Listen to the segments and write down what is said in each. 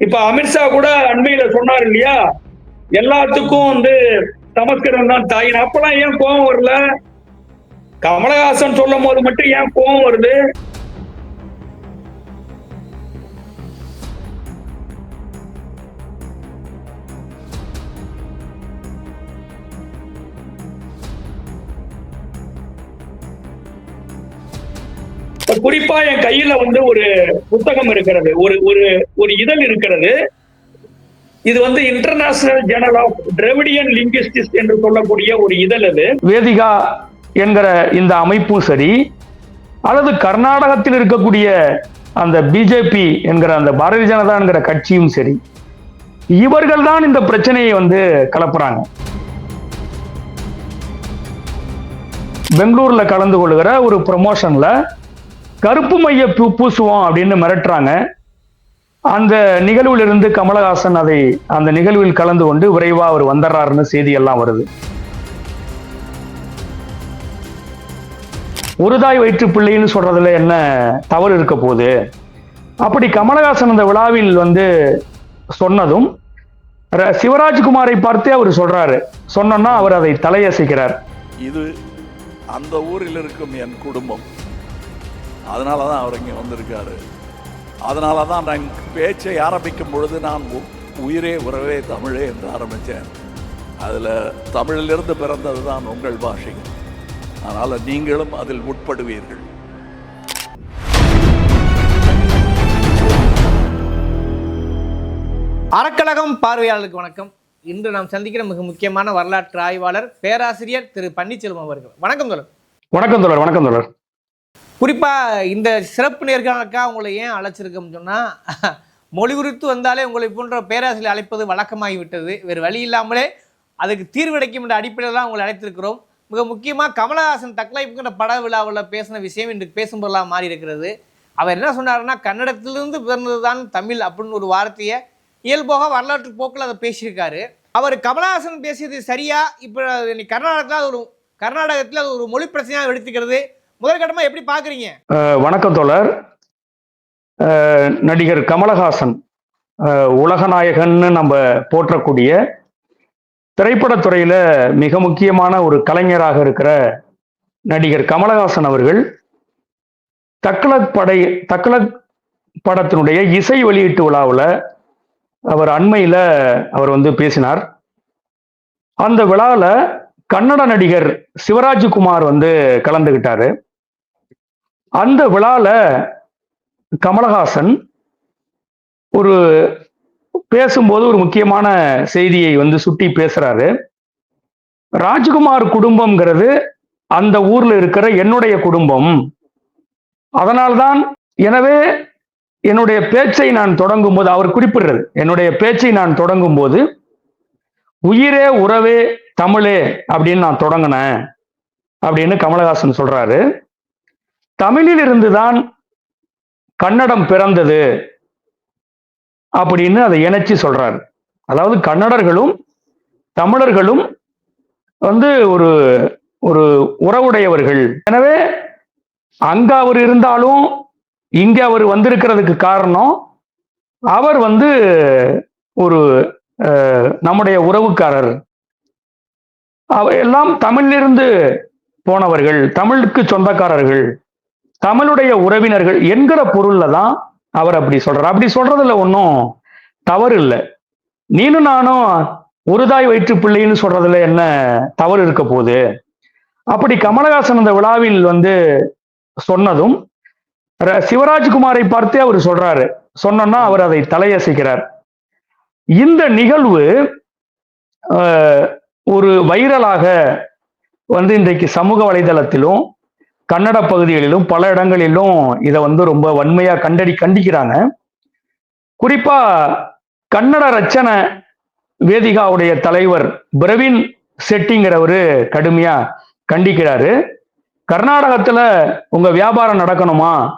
இப்ப அமித்ஷா கூட அண்மையில சொன்னார் இல்லையா? எல்லாத்துக்கும் வந்து சமஸ்கிருதம் தான் தாயின் அப்பெல்லாம் ஏன் கோபம் வரல? கமலஹாசன் சொல்லும் போது மட்டும் ஏன் கோபம் வருது? குறிப்பா என் கையில வந்து ஒரு புத்தகம் இருக்கிறது. ஒரு ஒரு ஒரு இதழ் இருக்கிறது. இது வந்து international journal of Dravidian linguistics என்று சொல்லக்கூடிய ஒரு இதழ் அது. வேதிகா என்கிற இந்த அமைப்பும் சரி அல்லது கர்நாடகத்தில் இருக்கக்கூடிய அந்த பிஜேபி என்கிற அந்த பாரதிய ஜனதா என்கிற கட்சியும் சரி இவர்கள் தான் இந்த பிரச்சனையை வந்து கலப்புறாங்க. பெங்களூர்ல கலந்து கொள்கிற ஒரு ப்ரமோஷன்ல கருப்பு மைய பூசுவோம் அப்படின்னு மிரட்டுறாங்க. அந்த நிகழ்வில் இருந்து கமலஹாசன் அதை அந்த நிகழ்வில் கலந்து கொண்டு விரைவா அவர் வந்துடுறாருன்னு செய்தி எல்லாம் வருது. ஒரு தாய் வயிற்று பிள்ளைன்னு சொல்றதுல என்ன தவறு இருக்க போகுது? அப்படி கமலஹாசன் அந்த விழாவில் வந்து சொன்னதும் சிவராஜ்குமாரை பார்த்தே அவர் சொல்றாரு. சொன்னோன்னா அவர் அதை தலையசைக்கிறார். இது அந்த ஊரில் இருக்கும் என் குடும்பம். அதனால தான் அவர் இங்கே வந்திருக்காரு. அதனால தான் நான் பேச்சை ஆரம்பிக்கும் பொழுது நான் உ- உயிரே உறவே தமிழே என்று ஆரம்பித்தேன். அதில் தமிழிலிருந்து பிறந்தது தான் உங்கள் பாஷை. அதனால் நீங்களும் அதில் உட்படுவீர்கள். அறக்கழகம் பார்வையாளர்களுக்கு வணக்கம். இன்று நாம் சந்திக்கிற மிக முக்கியமான வரலாற்று ஆய்வாளர் பேராசிரியர் திரு பன்னீர்செல்வம் அவர்கள். வணக்கம் தோழர். வணக்கம் தோழர் வணக்கம் தோழர். குறிப்பாக இந்த சிறப்பு நேர்காணலுக்காக உங்களை ஏன் அழைச்சிருக்கோம்னு சொன்னால் மொழி குறித்து வந்தாலே உங்களை போன்ற பேராசிரியர் அழைப்பது வழக்கமாகிவிட்டது. வேறு வழி இல்லாமலே அதுக்கு தீர்வு கிடைக்கும் என்ற அடிப்படையில் தான் உங்களை அழைத்திருக்கிறோம். மிக முக்கியமாக கமலஹாசன் தக்லைப்புங்கிற பட விழாவில் பேசின விஷயம் இன்று பேசும் பொருளாக மாறி இருக்கிறது. அவர் என்ன சொன்னாருன்னா கன்னடத்திலிருந்து பிறந்தது தான் தமிழ் அப்படின்னு ஒரு வார்த்தையை இயல்பாக வரலாற்று போக்கில் அதை பேசியிருக்காரு. அவர் கமலஹாசன் பேசியது சரியா? இப்போ கர்நாடகத்தில் அது ஒரு கர்நாடகத்தில் அது ஒரு மொழி பிரச்சனையாக எடுத்துக்கிறது. முதற்கட்டமாக எப்படி பார்க்குறீங்க வணக்கம் தோழர். நடிகர் கமலஹாசன். உலகநாயகன்னு நம்ம போற்றக்கூடிய திரைப்படத்துறையில மிக முக்கியமான ஒரு கலைஞராக இருக்கிற நடிகர் கமலஹாசன் அவர்கள் தக்லக் படை தக்லக் படத்தினுடைய இசை வெளியீட்டு விழாவில் அவர் அண்மையில் அவர் வந்து பேசினார். அந்த விழாவில் கன்னட நடிகர் சிவராஜ்குமார் வந்து கலந்துகிட்டாரு. அந்த விழால கமலஹாசன் ஒரு பேசும்போது ஒரு முக்கியமான செய்தியை வந்து சுட்டி பேசுறாரு. ராஜ்குமார் குடும்பம்ங்கிறது அந்த ஊர்ல இருக்கிற என்னுடைய குடும்பம். அதனால்தான் எனவே என்னுடைய பேச்சை நான் தொடங்கும் போது அவர் குறிப்பிடுறது என்னுடைய பேச்சை நான் தொடங்கும் போது உயிரே உறவே தமிழே அப்படின்னு நான் தொடங்கினேன் அப்படின்னு கமலஹாசன் சொல்றாரு. தமிழில் இருந்துதான் கன்னடம் பிறந்தது அப்படின்னு அதை இணைச்சு சொல்றாரு. அதாவது கன்னடர்களும் தமிழர்களும் வந்து ஒரு ஒரு உறவுடையவர்கள். எனவே அங்க அவர் இருந்தாலும் இங்க அவர் வந்திருக்கிறதுக்கு காரணம் அவர் வந்து ஒரு நம்முடைய உறவுக்காரர். எல்லாம் தமிழிலிருந்து போனவர்கள் தமிழுக்கு சொந்தக்காரர்கள் தமிழுடைய உறவினர்கள் என்கிற பொருள்ல தான் அவர் அப்படி சொல்றார். அப்படி சொல்றதுல ஒன்றும் தவறு இல்லை. நீனும் நானும் ஒரு தாய் வயிற்று பிள்ளைன்னு சொல்றதுல என்ன தவறு இருக்க போகுது? அப்படி கமலஹாசன் அந்த விழாவில் வந்து சொன்னதும் ர- சிவராஜ்குமாரை பார்த்தே அவர் சொல்றாரு. சொன்னோன்னா அவர் அதை தலையசைக்கிறார். இந்த நிகழ்வு ஒரு வைரலாக வந்து இன்றைக்கு சமூக வலைதளத்திலும் கன்னட பகுதிகளிலும் பல இடங்களிலும் இதை வந்து ரொம்ப வன்மையா கண்டடி கண்டிக்கிறாங்க. குறிப்பா கன்னட ரச்சன வேதிகாவுடைய தலைவர் பிரவீன் செட்டிங்கிறவரு கடுமையா கண்டிக்கிறாரு. கர்நாடகத்துல உங்க வியாபாரம் நடக்கணுமா?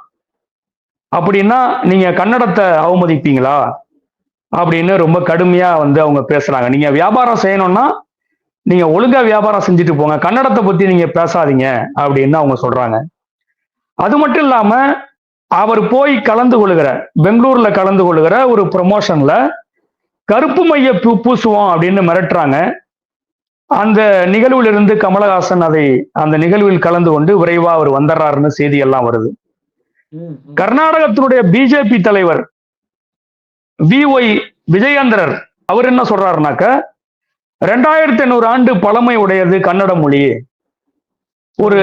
அப்படின்னா நீங்க கன்னடத்தை அவமதிப்பீங்களா? அப்படின்னு ரொம்ப கடுமையா வந்து அவங்க பேசுறாங்க. நீங்க வியாபாரம் செய்யணும்னா நீங்க ஒழுங்கா வியாபாரம் செஞ்சுட்டு போங்க. கன்னடத்தை பத்தி நீங்க பேசாதீங்க அப்படின்னு அவங்க சொல்றாங்க. அது மட்டும் இல்லாம அவர் போய் கலந்து கொள்கிற பெங்களூர்ல கலந்து கொள்கிற ஒரு ப்ரொமோஷன்ல கருப்பு மைய பூ பூசுவோம் அப்படின்னு மிரட்டுறாங்க. அந்த நிகழ்விலிருந்து கமலஹாசன் அதை அந்த நிகழ்வில் கலந்து கொண்டு விரைவா அவர் வந்துடுறாருன்னு செய்தி எல்லாம் வருது கர்நாடகத்தினுடைய பிஜேபி தலைவர் வி ஒய் விஜயேந்திரர் அவர் என்ன சொல்றாருனாக்க ரெண்டாயிரத்தி ஐநூறு ஆண்டு பழமை உடையது கன்னட மொழி. ஒரு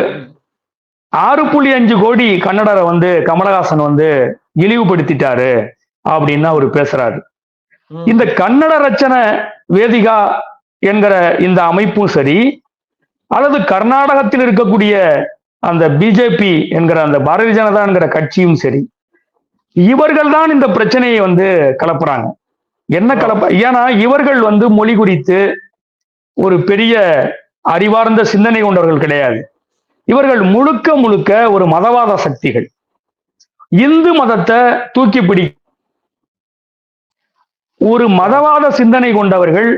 ஆறு புள்ளி அஞ்சு கோடி கன்னடரை வந்து கமலஹாசன் வந்து இழிவுபடுத்திட்டாரு அப்படின்னு அவர் பேசுறாரு. இந்த கன்னட ரச்சன வேதிகா என்கிற இந்த அமைப்பும் சரி அல்லது கர்நாடகத்தில் இருக்கக்கூடிய அந்த பிஜேபி என்கிற அந்த பாரதிய ஜனதா என்கிற கட்சியும் சரி இவர்கள் தான் இந்த பிரச்சனையை வந்து கலப்புறாங்க. என்ன கலப்ப ஏன்னா இவர்கள் வந்து மொழி குறித்து ஒரு பெரிய அறிவார்ந்த சிந்தனை கொண்டவர்கள் கிடையாது. இவர்கள் முழுக்க முழுக்க ஒரு மதவாத சக்திகள். இந்து மதத்தை தூக்கி பிடி ஒரு மதவாத சிந்தனை கொண்டவர்கள்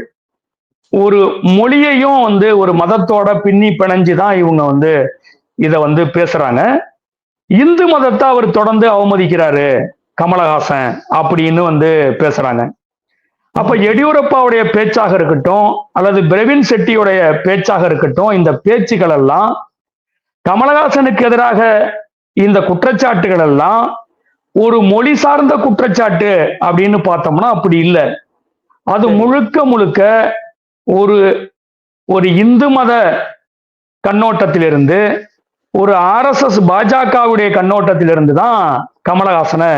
ஒரு மொழியையும் வந்து ஒரு மதத்தோட பின்னி பிணைஞ்சு தான் இவங்க வந்து இத வந்து பேசுறாங்க. இந்து மதத்தை அவர் தொடர்ந்து அவமதிக்கிறாரு கமலஹாசன் அப்படின்னு வந்து பேசுறாங்க. அப்ப எடியூரப்பாவுடைய பேச்சாக இருக்கட்டும் அல்லது பிரவீன் செட்டியுடைய பேச்சாக இருக்கட்டும் இந்த பேச்சுக்கள் எல்லாம் கமலஹாசனுக்கு எதிராக இந்த குற்றச்சாட்டுகள் எல்லாம் ஒரு மொழி சார்ந்த குற்றச்சாட்டு அப்படின்னு பார்த்தோம்னா அப்படி இல்லை. அது முழுக்க முழுக்க ஒரு ஒரு இந்து மத கண்ணோட்டத்திலிருந்து ஒரு ஆர்எஸ்எஸ் பாஜகவுடைய கண்ணோட்டத்திலிருந்து தான் கமலஹாசனை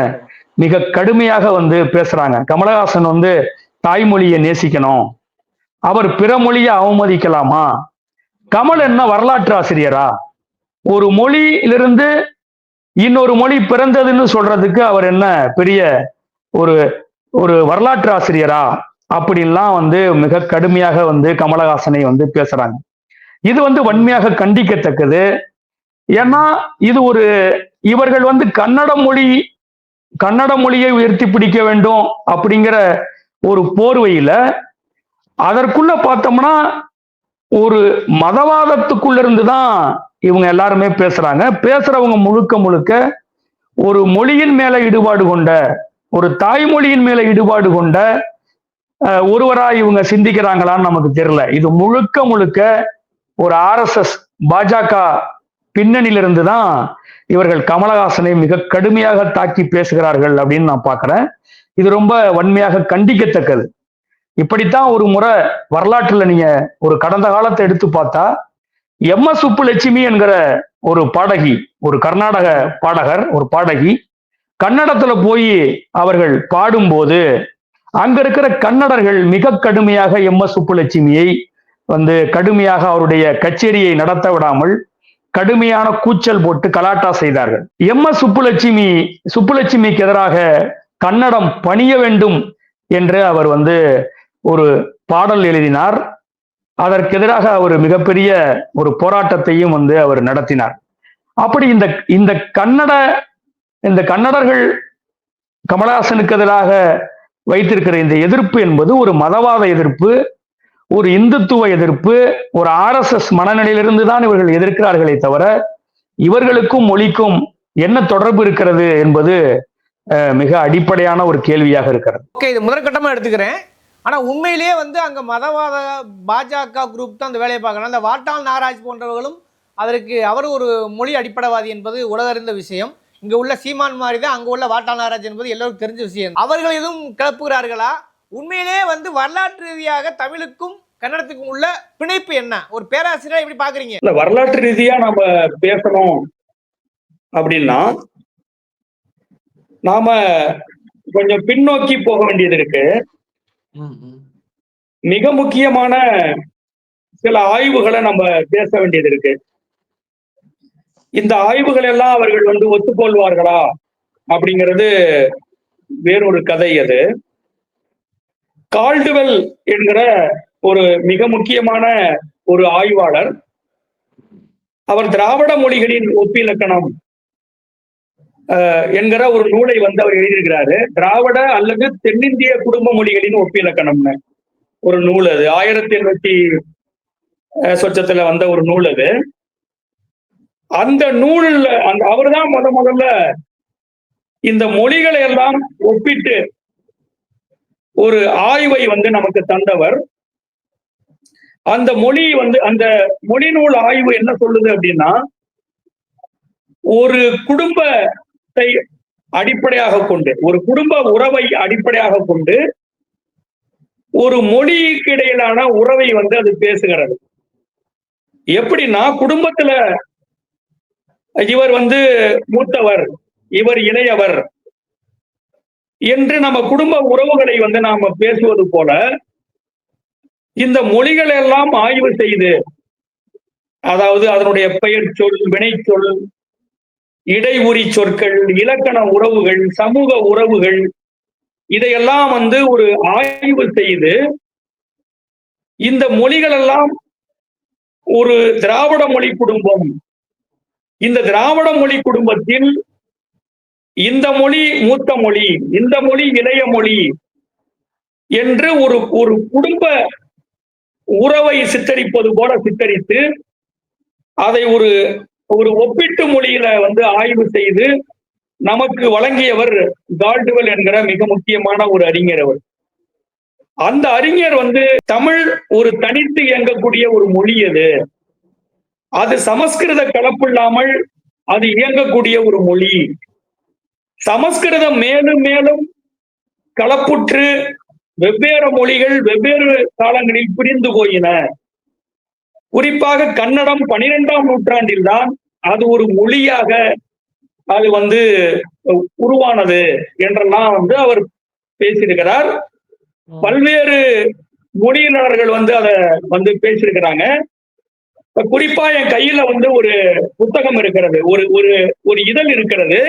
மிக கடுமையாக வந்து பேசுறாங்க. கமலஹாசன் வந்து தாய்மொழியை நேசிக்கணும். அவர் பிற மொழியை அவமதிக்கலாமா? கமல் என்ன வரலாற்று ஆசிரியரா? ஒரு மொழியிலிருந்து இன்னொரு மொழி பிறந்ததுன்னு சொல்றதுக்கு அவர் என்ன பெரிய ஒரு ஒரு வரலாற்று ஆசிரியரா? அப்படின்லாம் வந்து மிக கடுமையாக வந்து கமலஹாசனை வந்து பேசுறாங்க. இது வந்து வன்மையாக கண்டிக்கத்தக்கது. ஏன்னா இது ஒரு இவர்கள் வந்து கன்னட மொழி கன்னட மொழியை உயர்த்தி பிடிக்க வேண்டும் அப்படிங்கிற ஒரு போர்வையில அதற்குள்ள பார்த்தோம்னா ஒரு மதவாதத்துக்குள்ள இருந்து தான் இவங்க எல்லாருமே பேசுறாங்க. பேசுறவங்க முழுக்க முழுக்க ஒரு மொழியின் மேல ஈடுபாடு கொண்ட ஒரு தாய்மொழியின் மேல ஈடுபாடு கொண்ட ஒருவரா இவங்க சிந்திக்கிறாங்களான்னு நமக்கு தெரியல. இது முழுக்க முழுக்க ஒரு ஆர்எஸ்எஸ் பாஜக பின்னணியிலிருந்து தான் இவர்கள் கமலஹாசனை மிக கடுமையாக தாக்கி பேசுகிறார்கள் அப்படின்னு நான் பார்க்குறேன். இது ரொம்ப வன்மையாக கண்டிக்கத்தக்கது. இப்படித்தான் ஒரு முறை வரலாற்றுல நீங்க ஒரு கடந்த காலத்தை எடுத்து பார்த்தா எம் எஸ் சுப்புலட்சுமி என்கிற ஒரு பாடகி ஒரு கர்நாடக பாடகர் ஒரு பாடகி கன்னடத்துல போய் அவர்கள் பாடும்போது அங்க இருக்கிற கன்னடர்கள் மிக கடுமையாக எம் எஸ் சுப்புலட்சுமியை வந்து கடுமையாக அவருடைய கச்சேரியை நடத்த விடாமல் கடுமையான கூச்சல் போட்டு கலாட்டா செய்தார்கள். எம் எஸ் சுப்புலட்சுமி சுப்புலட்சுமிக்கு எதிராக கன்னடம் பணிய வேண்டும் என்று அவர் வந்து ஒரு பாடல் எழுதினார். அதற்கு எதிராக அவர் மிகப்பெரிய ஒரு போராட்டத்தையும் வந்து அவர் நடத்தினார். அப்படி இந்த இந்த கன்னட இந்த கன்னடர்கள் கமலஹாசனுக்கு எதிராக வைத்திருக்கிற இந்த எதிர்ப்பு என்பது ஒரு மதவாத எதிர்ப்பு ஒரு இந்துத்துவ எதிர்ப்பு ஒரு ஆர்எஸ்எஸ் மனநிலையிலிருந்து தான் இவர்கள் எதிர்க்கிறார்களே தவிர இவர்களுக்கும் மொழிக்கும் என்ன தொடர்பு இருக்கிறது என்பது மிக அடிப்படையான ஒரு கேள்வியாக இருக்கிறது. ஓகே இது முதற்கட்டமாக எடுத்துக்கிறேன். ஆனால் உண்மையிலேயே வந்து அங்கே மதவாத பாஜக குரூப் தான் அந்த வேலையை பார்க்கணும் அந்த வாட்டாள் நாகராஜ் போன்றவர்களும் அதற்கு அவர் ஒரு மொழி அடிப்படைவாதி என்பது உலகறிந்த விஷயம். இங்கே உள்ள சீமான் மாதிரி தான் அங்கே உள்ள வாட்டாள் நாகராஜ் என்பது எல்லோருக்கும் தெரிஞ்ச விஷயம். அவர்கள் எதுவும் கிளப்புகிறார்களா? உண்மையிலேயே வந்து வரலாற்று ரீதியாக தமிழுக்கும் கன்னடத்துக்கும் உள்ள பிணைப்பு என்ன? ஒரு பேராசிரியர் எப்படி பார்க்குறீங்க. இல்ல வரலாற்று ரீதியா நம்ம பேசணும் அப்படின்னா நாம கொஞ்சம் பின்னோக்கி போக வேண்டியது இருக்கு. மிக முக்கியமான சில ஆய்வுகளை நம்ம பேச வேண்டியது இருக்கு. இந்த ஆய்வுகள் எல்லாம் அவர்கள் வந்து ஒத்துக்கொள்வார்களா? அப்படிங்கிறது வேறொரு கதை அது. கால்டுவெல் என்கிற ஒரு மிக முக்கியமான ஒரு ஆய்வாளர் அவர் திராவிட மொழிகளின் ஒப்பிலக்கணம் என்கிற ஒரு நூலை வந்து அவர் எழுதியிருக்கிறாரு. திராவிட அல்லது தென்னிந்திய குடும்ப மொழிகளின் ஒப்பிலக்கணம்னு ஒரு நூல் அது. ஆயிரத்தி எண்ணூத்தி சொச்சத்துல வந்த ஒரு நூல் அது. அந்த நூல்ல அந்த அவர்தான் முத முதல்ல இந்த மொழிகளை எல்லாம் ஒப்பிட்டு ஒரு ஆய்வை வந்து நமக்கு தந்தவர். அந்த மொழி வந்து அந்த மொழி நூல் ஆய்வு என்ன சொல்லுது அப்படின்னா ஒரு குடும்ப குடும்பத்தை அடிப்படையாக கொண்டு ஒரு குடும்ப உறவை அடிப்படையாக கொண்டு ஒரு மொழிக்கு இடையிலான உறவை வந்து அது பேசுகிறது. எப்படின்னா குடும்பத்துல இவர் வந்து மூத்தவர் இவர் இளையவர் என்று நம்ம குடும்ப உறவுகளை வந்து நாம பேசுவது போல இந்த மொழிகள் எல்லாம் ஆய்வு செய்து அதாவது அதனுடைய பெயர் சொல் வினைச்சொல் இடையுறி சொற்கள் இலக்கண உறவுகள் சமூக உறவுகள் இதையெல்லாம் வந்து ஒரு ஆய்வு செய்து இந்த மொழிகள் எல்லாம் ஒரு திராவிட மொழி குடும்பம். இந்த திராவிட மொழி குடும்பத்தில் இந்த மொழி மூத்த மொழி இந்த மொழி இளைய மொழி என்று ஒரு ஒரு குடும்ப உறவை சித்தரிப்பது போல சித்தரித்து அதை ஒரு ஒரு ஒப்பீட்டு மொழியில வந்து ஆய்வு செய்து நமக்கு வழங்கியவர் கால்டுவல் என்கிற மிக முக்கியமான ஒரு அறிஞர் அவர். அந்த அறிஞர் வந்து தமிழ் ஒரு தனித்து இயங்கக்கூடிய ஒரு மொழி அது. அது சமஸ்கிருத கலப்பில்லாமல் அது இயங்கக்கூடிய ஒரு மொழி. சமஸ்கிருதம் மேலும் மேலும் கலப்புற்று வெவ்வேறு மொழிகள் வெவ்வேறு காலங்களில் பிரிந்து போயின. குறிப்பாக கன்னடம் பனிரெண்டாம் நூற்றாண்டில் தான் அது ஒரு மொழியாக அது வந்து உருவானது என்றெல்லாம் வந்து அவர் பேசியிருக்கிறார். பல்வேறு மொழியினர்கள் வந்து அதை வந்து பேசியிருக்கிறாங்க. குறிப்பா என் கையில வந்து ஒரு புத்தகம் இருக்கிறது. ஒரு ஒரு ஒரு இதழ் இருக்கிறது.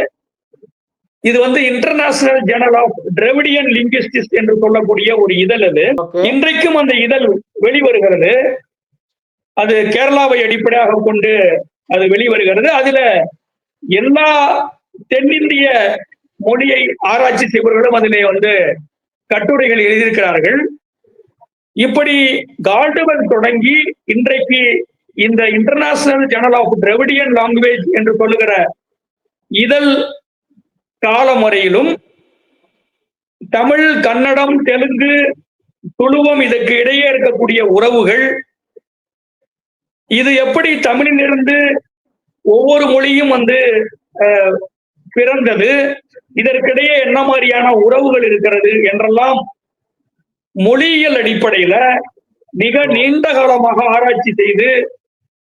இது வந்து international journal of Dravidian linguistics என்று சொல்லக்கூடிய ஒரு இதழ் அது. இன்றைக்கும் அந்த இதழ் வெளிவருகிறது. அது கேரளாவை அடிப்படையாக கொண்டு அது வெளிவருகிறது. அதுல எல்லா தென்னிந்திய மொழியை ஆராய்ச்சி செய்பவர்களும் அதிலே வந்து கட்டுரைகள் எழுதியிருக்கிறார்கள். இப்படி கால்டுவன் தொடங்கி இன்றைக்கு இந்த international journal of Dravidian language என்று சொல்லுகிற இதழ் காலம் வரையிலும் தமிழ் கன்னடம் தெலுங்கு துளுவம் இதற்கு இடையே இருக்கக்கூடிய உறவுகள் இது எப்படி தமிழிலிருந்து ஒவ்வொரு மொழியும் வந்து பிறந்தது? இதற்கிடையே என்ன மாதிரியான உறவுகள் இருக்கிறது என்றெல்லாம் மொழியியல் அடிப்படையில மிக நீண்ட காலமாக ஆராய்ச்சி செய்து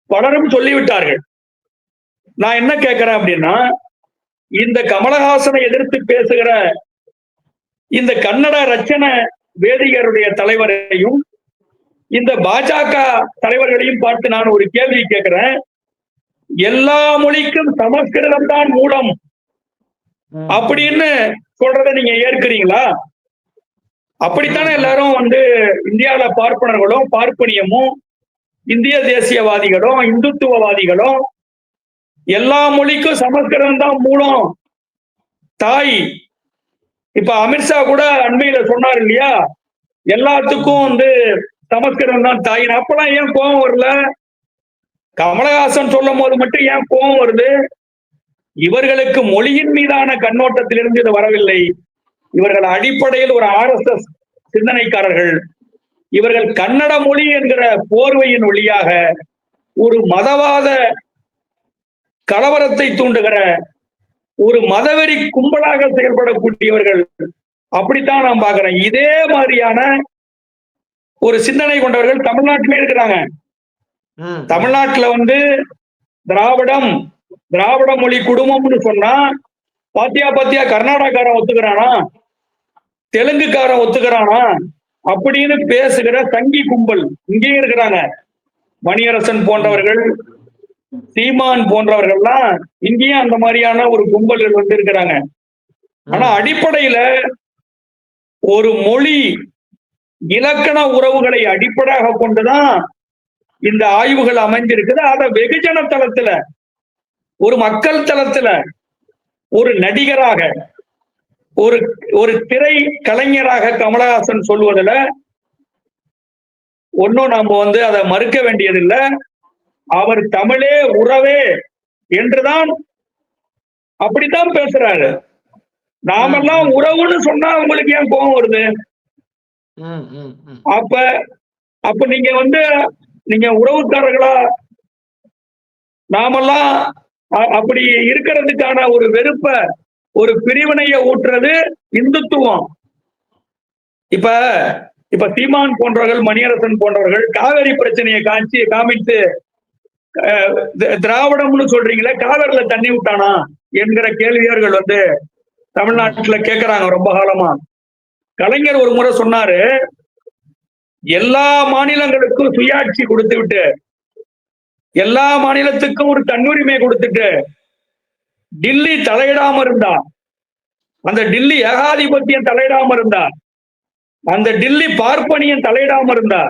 பலரும் சொல்லிவிட்டார்கள். நான் என்ன கேட்கிறேன் அப்படின்னா இந்த கமலஹாசனை எதிர்த்து பேசுகிற இந்த கன்னட ரச்சன வேதிகருடைய தலைவரையும் இந்த பாஜக தலைவர்களையும் பார்த்து நான் ஒரு கேள்வி கேட்கிறேன். எல்லா மொழிக்கும் சமஸ்கிருதம் தான் மூலம். அப்படின்னு சொல்றதை நீங்க ஏற்கிறீங்களா? அப்படித்தானே எல்லாரும் வந்து இந்தியாவில பார்ப்பனர்களும் பார்ப்பனியமும் இந்திய தேசியவாதிகளும் இந்துத்துவவாதிகளும் எல்லா மொழிக்கும் சமஸ்கிருதம் தான் மூலம். தாய் இப்ப அமித்ஷா கூட அண்மையில சொன்னார் இல்லையா? எல்லாத்துக்கும் வந்து சமஸ்கிருதம் தான் தாயின். அப்பெல்லாம் ஏன் கோபம் வரல? கமலஹாசன் சொல்லும் போது மட்டும் ஏன் கோபம் வருது? இவர்களுக்கு மொழியின் மீதான கண்ணோட்டத்திலிருந்து இது வரவில்லை. இவர்கள் அடிப்படையில் ஒரு ஆர்எஸ்எஸ் சிந்தனைக்காரர்கள். இவர்கள் கன்னட மொழி என்கிற போர்வையின் வழியாக ஒரு மதவாத கலவரத்தை தூண்டுகிற ஒரு மதவெறி கும்பலாக செயல்படக்கூடியவர்கள். அப்படித்தான் நான் பாக்குறேன் இதே மாதிரியான ஒரு சிந்தனை கொண்டவர்கள் தமிழ்நாட்டிலே இருக்கிறாங்க. தமிழ்நாட்டுல வந்து திராவிடம் திராவிட மொழி குடும்பம்னு சொன்னா பாத்தியா பாத்தியா கர்நாடகாரன் ஒத்துக்கிறானா? தெலுங்குக்காரன் ஒத்துக்கிறானா? அப்படின்னு பேசுகிற சங்கி கும்பல் இங்கேயும் இருக்கிறாங்க. மணியரசன் போன்றவர்கள் சீமான் போன்றவர்கள்லாம் இங்கேயும் அந்த மாதிரியான ஒரு கும்பல்கள் வந்து இருக்கிறாங்க. ஆனா அடிப்படையில ஒரு மொழி இலக்கண உறவுகளை அடிப்படையாக கொண்டுதான் இந்த ஆய்வுகள் அமைஞ்சிருக்குது. அதை வெகுஜன தளத்துல ஒரு மக்கள் தளத்துல ஒரு நடிகராக ஒரு ஒரு திரை கலைஞராக கமலஹாசன் சொல்வதில் ஒன்றும் நாம் வந்து அதை மறுக்க வேண்டியதில்லை. அவர் தமிழே உறவே என்றுதான் அப்படித்தான் பேசுறாரு. நாமெல்லாம் உறவுன்னு சொன்னா உங்களுக்கு ஏன் கோபம் வருது? அப்ப அப்ப நீங்க வந்து நீங்க உறவுக்காரர்களா நாமெல்லாம் அப்படி இருக்கிறதுக்கான ஒரு வெறுப்ப ஒரு பிரிவினைய ஊற்றுறது இந்துத்துவம். இப்ப இப்ப சீமான் போன்றவர்கள் மணியரசன் போன்றவர்கள் காவேரி பிரச்சனையை காமிச்சு காமித்து திராவிடம்னு சொல்றீங்களே காவேரியில தண்ணி விட்டானா? என்கிற கேள்வியர்கள் வந்து தமிழ்நாட்டுல கேக்குறாங்க ரொம்ப காலமா. கலைஞர் ஒரு முறை சொன்னாரு எல்லா மாநிலங்களுக்கும் சுயாட்சி கொடுத்து விட்டு எல்லா மாநிலத்துக்கும் ஒரு தன்னுரிமை கொடுத்துட்டு டில்லி தலையிடாம இருந்தா அந்த டில்லி ஏகாதிபத்தியம் தலையிடாம இருந்தா அந்த டில்லி பார்ப்பனியம் தலையிடாம இருந்தா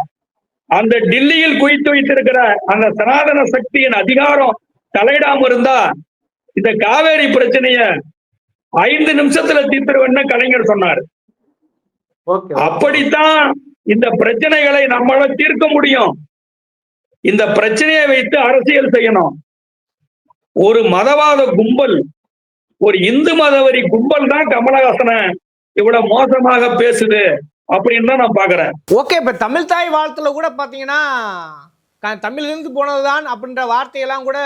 அந்த டில்லியில் குவித்து வைத்திருக்கிற அந்த சனாதன சக்தியின் அதிகாரம் தலையிடாம இருந்தா இந்த காவேரி பிரச்சனைய ஐந்து நிமிஷத்துல தீர்த்துருவேன்னு கலைஞர் சொன்னார். அப்படித்தான் இந்த பிரச்சனைகளை நம்மளால தீர்க்க முடியும். இந்த பிரச்சனையை வைத்து அரசியல் செய்யணும். ஒரு மதவாத கும்பல் ஒரு இந்து மதவரி கும்பல் தான் கமலஹாசனை இவ்வளவு மோசமாக பேசுது அப்படின்னு தான் நான் பாக்குறேன் ஓகே இப்ப தமிழ் தாய் வாழ்த்துல கூட பாத்தீங்கன்னா தமிழிலிருந்து போனதுதான் அப்படின்ற வார்த்தையெல்லாம் கூட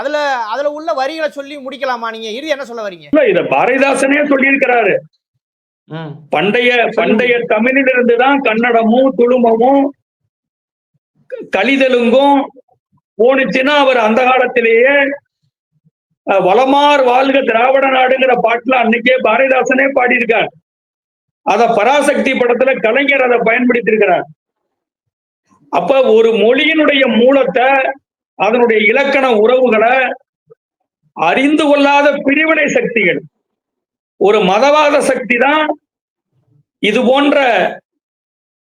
அதுல அதுல உள்ள வரிகளை சொல்லி முடிக்கலாமா நீங்க? இது என்ன சொல்ல வரீங்க? இல்ல இத பாரதிதாசனே சொல்லியிருக்கிறாரு. பண்டைய பண்டைய தமிழிலிருந்து தான் கன்னடமும் துளுமமும் கலிதெலுங்கும் போனுச்சுன்னா அவர் அந்த காலத்திலேயே வளமார் வாழ்க திராவிட நாடுங்கிற பாட்டுல அன்னைக்கே பாரதிதாசனே பாடியிருக்கார். அத பராசக்தி படத்துல கலைஞர் அதை பயன்படுத்தி இருக்கிறார் அப்ப ஒரு மொழியினுடைய மூலத்தை அதனுடைய இலக்கண உறவுகளை அறிந்து கொள்ளாத பிரிவினை சக்திகள். ஒரு மதவாத சக்தி தான் இது போன்ற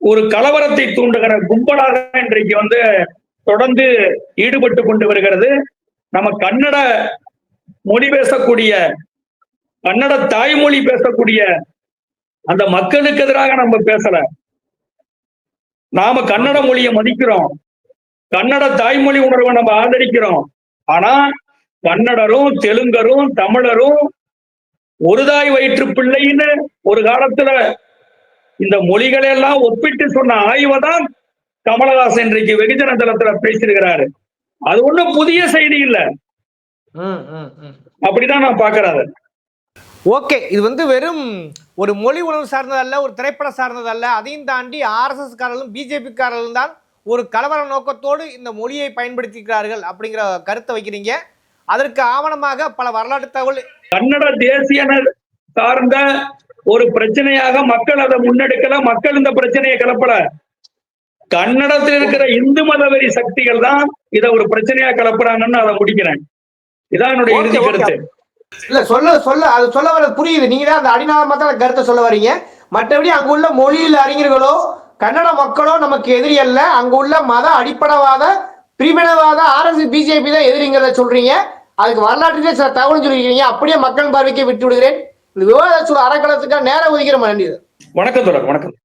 ஒரு கலவரத்தை தூண்டுகிற கும்பலாக இன்றைக்கு வந்து தொடர்ந்து ஈடுபட்டு கொண்டு வருகிறது. நம்ம கன்னட மொழி பேசக்கூடிய கன்னட தாய்மொழி பேசக்கூடிய அந்த மக்களுக்கு எதிராக நம்ம பேசல. நாம கன்னட மொழியை மதிக்கிறோம். கன்னட தாய்மொழி உணர்வை நம்ம ஆதரிக்கிறோம். ஆனா கன்னடரும் தெலுங்கரும் தமிழரும் ஒரு தாய் வயிற்று பிள்ளைன்னு ஒரு காலத்துல இந்த மொழிகளை எல்லாம் ஒப்பிட்டு சொன்ன ஆய்வை தான் கமலஹாசன் இன்றைக்கு வெகுஜன தளத்துல பேசியிருக்கிறாரு. அது ஒண்ணும் புதிய செய்தி இல்ல. அப்படிதான் நான் பாக்குறேன். ஓகே இது வந்து வெறும் ஒரு மொழி உணர்வு சார்ந்ததல்ல ஒரு திரைப்படம் சார்ந்ததல்ல அதையும் தாண்டி ஆர்எஸ்எஸ் காரர்களும் பிஜேபி காரர்களும் தான் ஒரு கலவர நோக்கத்தோடு இந்த மொழியை பயன்படுத்திக்கிறார்கள் அப்படிங்கிற கருத்தை வைக்கிறீங்க. அதற்கு ஆவணமாக பல வரலாற்று தகவல் கன்னட தேசியன சார்ந்த ஒரு பிரச்சனையாக மக்கள் அதை முன்னெடுக்கல. மக்கள் இந்த பிரச்சனையை கிளப்பல கன்னடத்தில் இருக்கிற இந்து மதவெறி சக்திகள் தான் இதை ஒரு பிரச்சனையா கிளப்புறாங்கன்னு அதை முடிக்கிறேன். இதான் என்னுடைய இறுதி. கருத்து. இல்ல சொல்ல சொல்ல அது சொல்ல வர புரியுது. நீங்க தான் அந்த அடிநாளமா கருத்தை சொல்ல வரீங்க. மற்றபடி அங்க உள்ள மொழியில் அறிஞர்களோ கன்னட மக்களோ நமக்கு எதிரி அல்ல. அங்க உள்ள மத அடிப்படைவாத பிரிவினவாத ஆர்எஸ் பிஜேபி தான் எதிரிங்கிறத சொல்றீங்க. அதுக்கு வரலாற்றிலே சில தகவல் சொல்லியிருக்கீங்க. அப்படியே மக்கள் பார்வைக்கு விட்டு விடுகிறேன். இந்த விவாத அறக்கலத்துக்காக நேரம் ஒதுக்கிற நன்றி வணக்கம் தொடர் வணக்கம்.